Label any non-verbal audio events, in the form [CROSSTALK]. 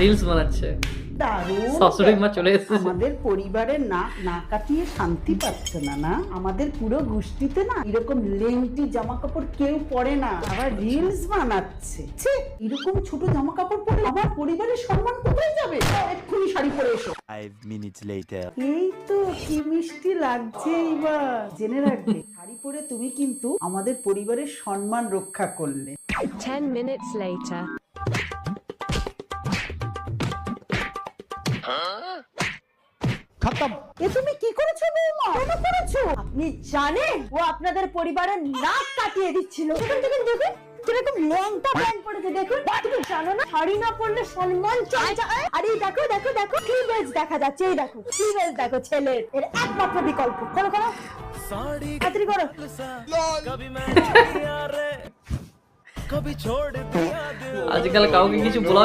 Reels বানাচ্ছে। শাশুড়ি মা চলে এসেছে। আমাদের পরিবারের নাক না কাটিয়ে শান্তি পাচ্ছে না না? আমাদের পুরো গোষ্ঠীতে না এরকম লেংটি জামা কাপড় কেউ পরে না। আবার রিলস বানাচ্ছে। এরকম ছোট জামা কাপড় পরে আমার পরিবারের সম্মান কোথায় যাবে? এক্ষুনি শাড়ি পরে এসো। Five minutes later. এই তো কি মিষ্টি লাগছে এবার জেনে রাখবে শাড়ি পরে তুমি কিন্তু আমাদের পরিবারের সম্মান রক্ষা করলে। 10 minutes later. এ তুমি কি করেছ বৌমা? কেন করেছ? আপনি জানেন ও আপনাদের পরিবারের নাক কাটিয়ে দিচ্ছিল। দেখুন দেখুন দেখুন কীরকম ল্যাংটা প্যান্ট পরেছে। দেখুন তুমি জানো না শাড়ি না পরলে সম্মান চলে যায়? আর এই দেখো দেখো দেখো ক্লিভেজ দেখা যাচ্ছে এই দেখো ক্লিভেজ দেখো ছেলের। এর একমাত্র বিকল্প। করো করো তাড়াতাড়ি করো। [LAUGHS] আজকাল কাউকে কিছু বলা